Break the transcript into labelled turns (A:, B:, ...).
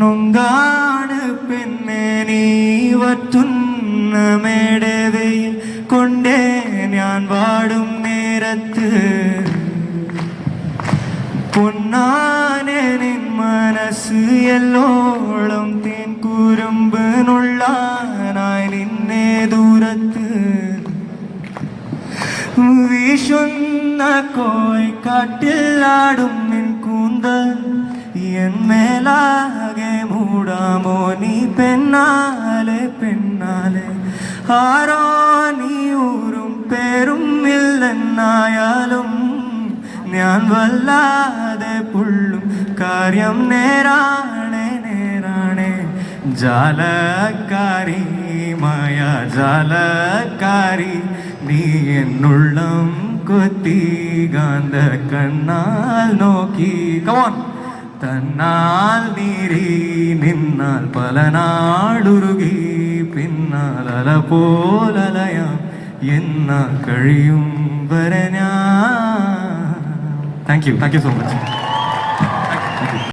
A: നൊങ്കാണ് പെണ്ണെ നീ വറ്റുന്ന മേടവയിൽ കൊണ്ടേ ഞാൻ വാടും നേരത്ത്. പൊന്നാനെ നിൻ മനസ്സ് എല്ലോളം തേൻ കുരുമ്പനുള്ളാനായി നിന്നെ ദൂരത്ത്. വീശുന്ന കോയ് കാട്ടിലാടും കൂന്തൽ എന്മേലാകെ മൂടാമോ നീ പെണ്ണാലെ പെണ്ണാലെ. ആരോ നീ ഊരും പേരും ഇല്ലെന്നായാലും ഞാൻ വല്ലാതെ പുള്ളും. കാര്യം നേരാണേ നേരാണേ. ജാലക്കാരി മായ ജാലക്കാരി നീ എന്നുള്ളം കൊത്തി കാന്ത കണ്ണാൽ നോക്കി. കമോൺ തന്നാൽ നീരി നിന്നാൽ പല നാടുരുകി. പിന്നാൽ അല എന്നാൽ കഴിയും വരെ ഞാൻ. Thank you thank you so much